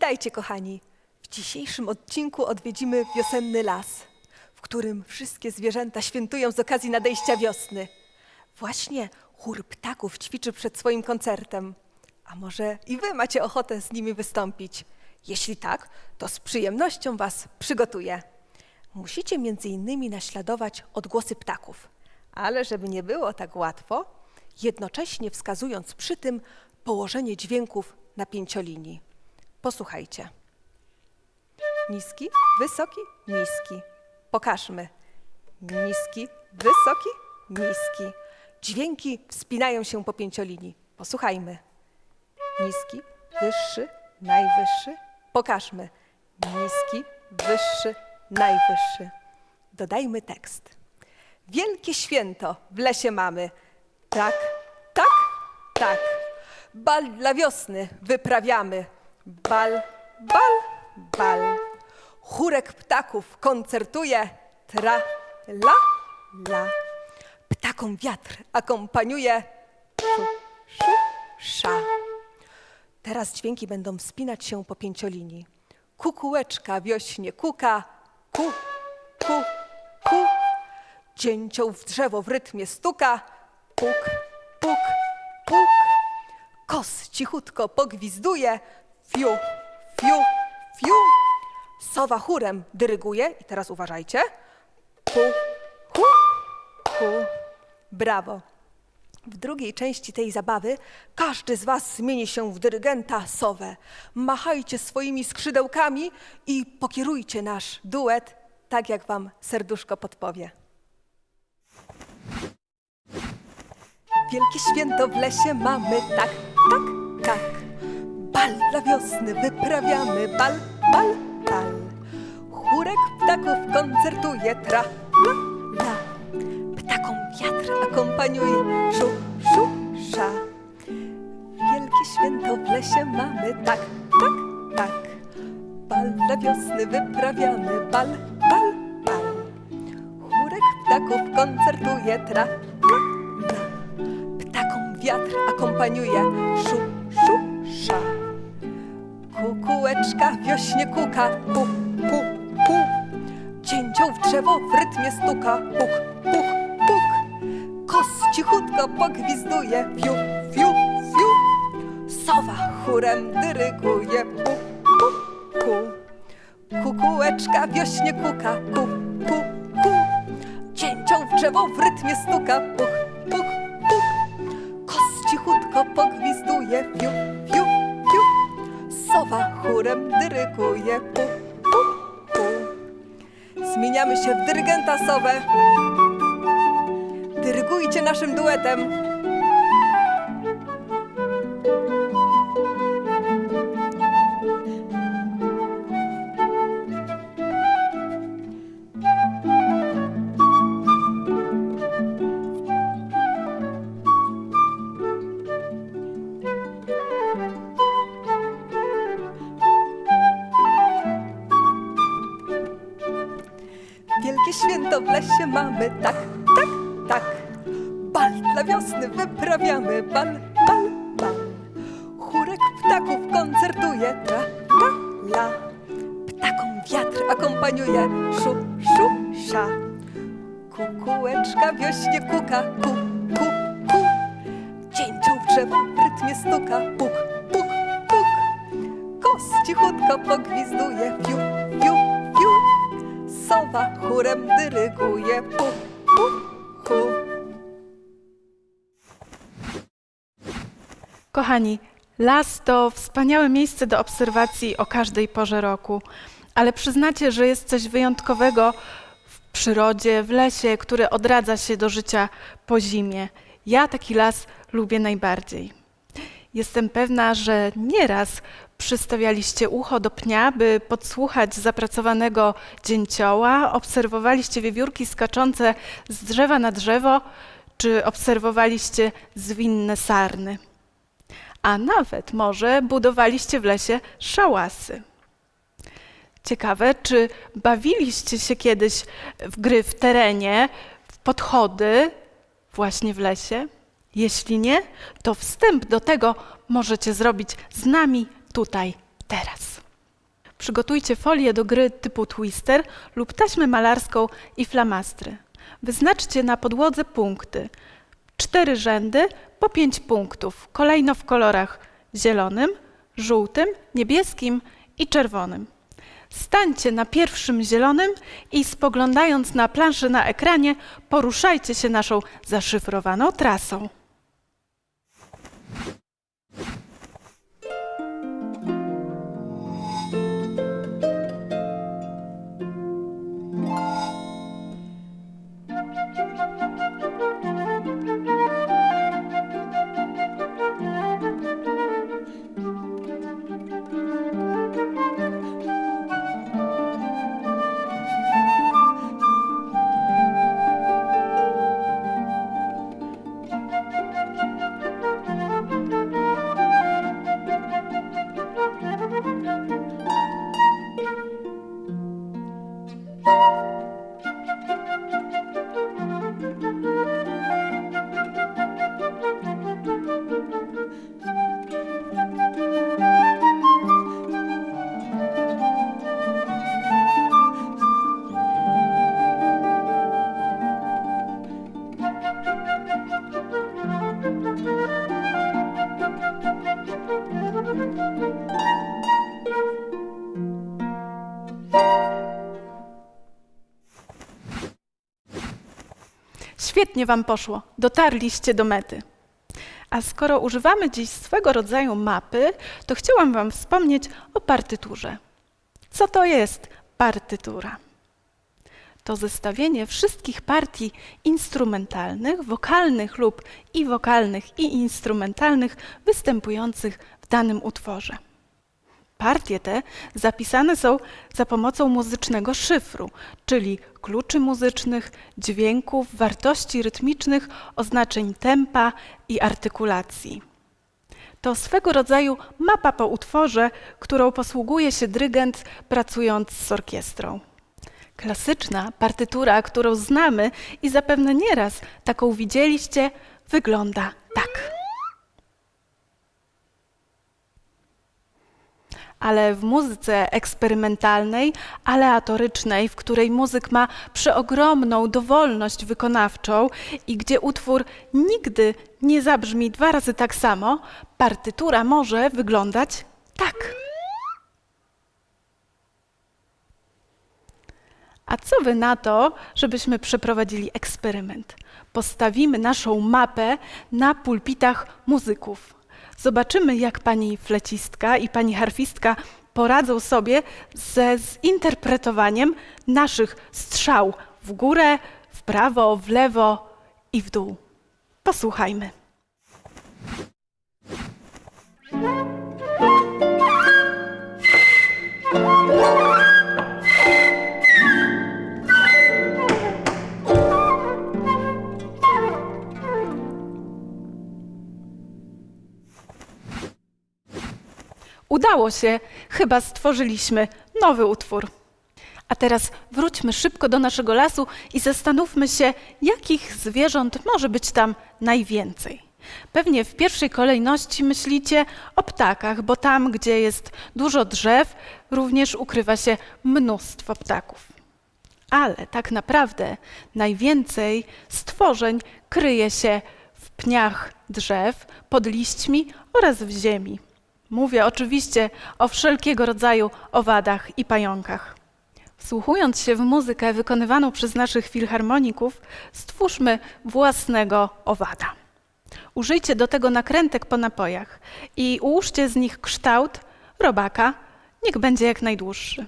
Witajcie, kochani. W dzisiejszym odcinku odwiedzimy wiosenny las, w którym wszystkie zwierzęta świętują z okazji nadejścia wiosny. Właśnie chór ptaków ćwiczy przed swoim koncertem. A może i wy macie ochotę z nimi wystąpić? Jeśli tak, to z przyjemnością was przygotuję. Musicie między innymi naśladować odgłosy ptaków, ale żeby nie było tak łatwo, jednocześnie wskazując przy tym położenie dźwięków na pięciolinii. Posłuchajcie. Niski, wysoki, niski. Pokażmy. Niski, wysoki, niski. Dźwięki wspinają się po pięciolinii. Posłuchajmy. Niski, wyższy, najwyższy. Pokażmy. Niski, wyższy, najwyższy. Dodajmy tekst. Wielkie święto w lesie mamy. Tak, tak, tak. Bal dla wiosny wyprawiamy. Bal, bal, bal. Chórek ptaków koncertuje. Tra, la, la. Ptakom wiatr akompaniuje. Szu, szu, sza. Teraz dźwięki będą wspinać się po pięciolinii. Kukułeczka wiośnie kuka. Ku, ku, ku. Dzięcioł w drzewo w rytmie stuka. Puk, puk, puk. Kos cichutko pogwizduje. Fiu, fiu, fiu. Sowa chórem dyryguje. I teraz uważajcie. Pu, hu, hu. Brawo. W drugiej części tej zabawy każdy z Was zmieni się w dyrygenta sowę. Machajcie swoimi skrzydełkami i pokierujcie nasz duet tak, jak Wam serduszko podpowie. Wielkie święto w lesie mamy, tak, tak, tak. Bal dla wiosny wyprawiamy, bal, bal, bal. Chórek ptaków koncertuje, tra, la, la. Ptakom wiatr akompaniuje, szu, szu, sza. Wielkie święto w lesie mamy, tak, tak, tak. Bal dla wiosny wyprawiamy, bal, bal, bal. Chórek ptaków koncertuje, tra, la, la. Ptakom wiatr akompaniuje, szu. Kukułeczka wiośnie kuka, pu, pu, pu. Cięcioł w drzewo w rytmie stuka, puk, puk, puk. Kos cichutko pogwizduje, fiu, fiu, fiu. Sowa chórem dyryguje, pu, pu, pu. Kukułeczka wiośnie kuka, pu, pu. Cięcioł w drzewo w rytmie stuka, puk, puk, puk. Kos cichutko pogwizduje, fiu, fiu. Sowa chórem dyryguje, pu, pu, pu. Zmieniamy się w dyrygenta sowę. Dyrygujcie naszym duetem. Wielkie święto w lesie mamy, tak, tak, tak. Bal dla wiosny wyprawiamy, bal, bal, bal. Chórek ptaków koncertuje, tra, ta, la. Ptakom wiatr akompaniuje, szu, szu, sza. Kukułeczka wiośnie kuka, ku, ku, ku. Cięcioł w drzewo w rytmie stuka, puk, puk, puk. Kos cichutko pogwizduje, fiu, fiu, fiu. Sowa chórem dyryguje, pu, pu, pu. Kochani, las to wspaniałe miejsce do obserwacji o każdej porze roku, ale przyznacie, że jest coś wyjątkowego w przyrodzie, w lesie, który odradza się do życia po zimie. Ja taki las lubię najbardziej. Jestem pewna, że nieraz przystawialiście ucho do pnia, by podsłuchać zapracowanego dzięcioła, obserwowaliście wiewiórki skaczące z drzewa na drzewo, czy obserwowaliście zwinne sarny a nawet może budowaliście w lesie szałasy. Ciekawe, czy bawiliście się kiedyś w gry w terenie, w podchody, właśnie w lesie? Jeśli nie, to wstęp do tego możecie zrobić z nami tutaj, teraz. Przygotujcie folię do gry typu twister lub taśmę malarską i flamastry. Wyznaczcie na podłodze punkty. Cztery rzędy po pięć punktów, kolejno w kolorach zielonym, żółtym, niebieskim i czerwonym. Stańcie na pierwszym zielonym i spoglądając na planszę na ekranie, poruszajcie się naszą zaszyfrowaną trasą. Świetnie Wam poszło, dotarliście do mety. A skoro używamy dziś swego rodzaju mapy, to chciałam Wam wspomnieć o partyturze. Co to jest partytura? To zestawienie wszystkich partii instrumentalnych, wokalnych lub i wokalnych, i instrumentalnych występujących w danym utworze. Partie te zapisane są za pomocą muzycznego szyfru, czyli kluczy muzycznych, dźwięków, wartości rytmicznych, oznaczeń tempa i artykulacji. To swego rodzaju mapa po utworze, którą posługuje się dyrygent pracując z orkiestrą. Klasyczna partytura, którą znamy i zapewne nieraz taką widzieliście, wygląda tak. Ale w muzyce eksperymentalnej, aleatorycznej, w której muzyk ma przeogromną dowolność wykonawczą i gdzie utwór nigdy nie zabrzmi dwa razy tak samo, partytura może wyglądać tak. A co wy na to, żebyśmy przeprowadzili eksperyment? Postawimy naszą mapę na pulpitach muzyków. Zobaczymy, jak pani flecistka i pani harfistka poradzą sobie ze zinterpretowaniem naszych strzał w górę, w prawo, w lewo i w dół. Posłuchajmy. Udało się, chyba stworzyliśmy nowy utwór. A teraz wróćmy szybko do naszego lasu i zastanówmy się, jakich zwierząt może być tam najwięcej. Pewnie w pierwszej kolejności myślicie o ptakach, bo tam, gdzie jest dużo drzew, również ukrywa się mnóstwo ptaków. Ale tak naprawdę najwięcej stworzeń kryje się w pniach drzew, pod liśćmi oraz w ziemi. Mówię oczywiście o wszelkiego rodzaju owadach i pająkach. Wsłuchując się w muzykę wykonywaną przez naszych filharmoników, stwórzmy własnego owada. Użyjcie do tego nakrętek po napojach i ułóżcie z nich kształt robaka, niech będzie jak najdłuższy.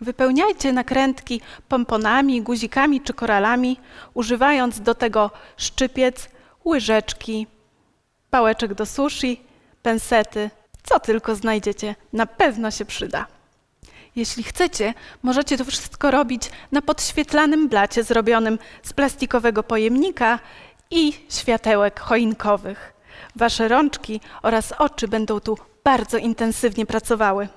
Wypełniajcie nakrętki pomponami, guzikami czy koralami, używając do tego szczypiec, łyżeczki, pałeczek do sushi, pensety, co tylko znajdziecie, na pewno się przyda. Jeśli chcecie, możecie to wszystko robić na podświetlanym blacie zrobionym z plastikowego pojemnika i światełek choinkowych. Wasze rączki oraz oczy będą tu bardzo intensywnie pracowały.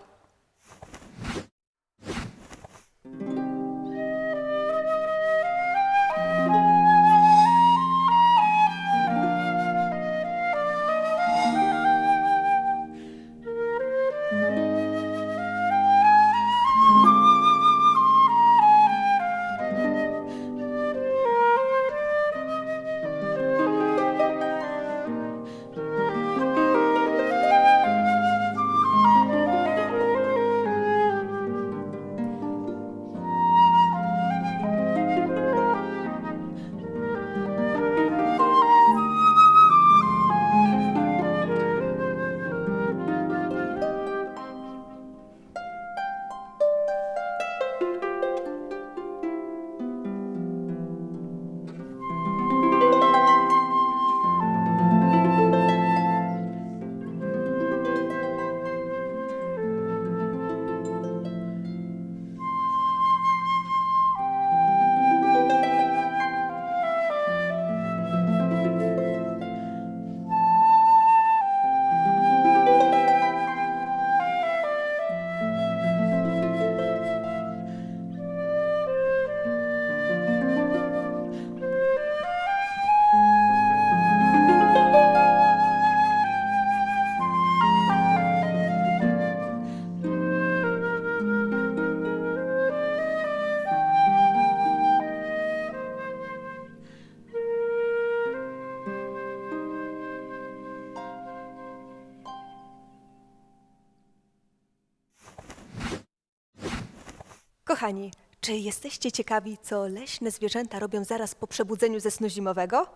Kochani, czy jesteście ciekawi, co leśne zwierzęta robią zaraz po przebudzeniu ze snu zimowego?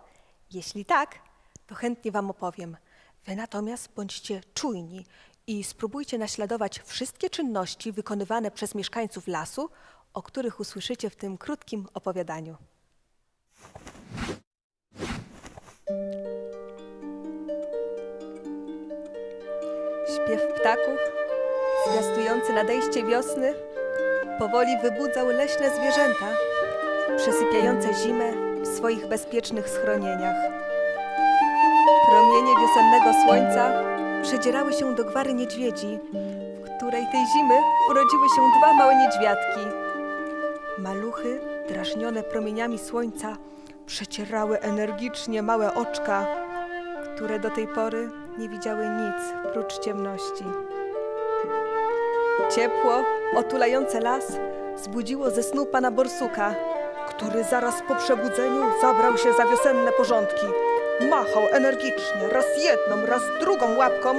Jeśli tak, to chętnie Wam opowiem. Wy natomiast bądźcie czujni i spróbujcie naśladować wszystkie czynności wykonywane przez mieszkańców lasu, o których usłyszycie w tym krótkim opowiadaniu. Śpiew ptaków, zwiastujący nadejście wiosny, powoli wybudzał leśne zwierzęta, przesypiające zimę w swoich bezpiecznych schronieniach. Promienie wiosennego słońca przedzierały się do gwary niedźwiedzi, w której tej zimy urodziły się dwa małe niedźwiadki. Maluchy, drażnione promieniami słońca, przecierały energicznie małe oczka, które do tej pory nie widziały nic prócz ciemności. Ciepło, otulające las, zbudziło ze snu pana Borsuka, który zaraz po przebudzeniu zabrał się za wiosenne porządki. Machał energicznie, raz jedną, raz drugą łapką,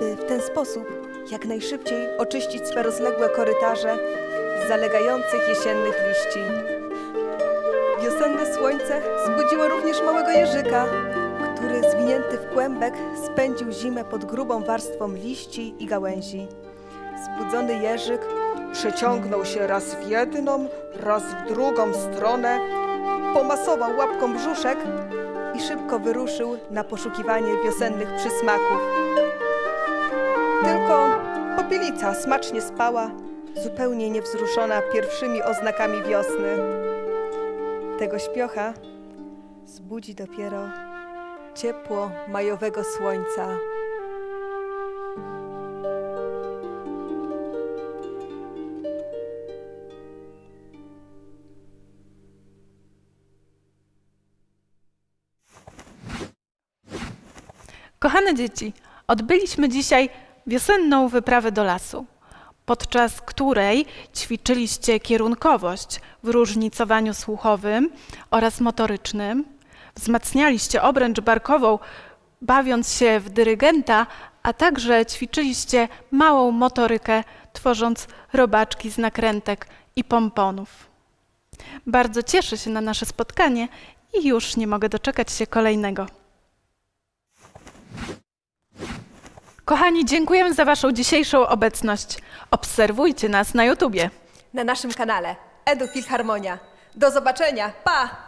by w ten sposób jak najszybciej oczyścić swe rozległe korytarze z zalegających jesiennych liści. Wiosenne słońce zbudziło również małego jeżyka, który zwinięty w kłębek spędził zimę pod grubą warstwą liści i gałęzi. Zbudzony jeżyk przeciągnął się raz w jedną, raz w drugą stronę, pomasował łapką brzuszek i szybko wyruszył na poszukiwanie wiosennych przysmaków. Tylko popielica smacznie spała, zupełnie niewzruszona pierwszymi oznakami wiosny. Tego śpiocha zbudzi dopiero ciepło majowego słońca. Kochane dzieci, odbyliśmy dzisiaj wiosenną wyprawę do lasu, podczas której ćwiczyliście kierunkowość w różnicowaniu słuchowym oraz motorycznym, wzmacnialiście obręcz barkową, bawiąc się w dyrygenta, a także ćwiczyliście małą motorykę, tworząc robaczki z nakrętek i pomponów. Bardzo cieszę się na nasze spotkanie i już nie mogę doczekać się kolejnego. Kochani, dziękujemy za Waszą dzisiejszą obecność. Obserwujcie nas na YouTubie. Na naszym kanale Edu Filharmonia. Do zobaczenia. Pa!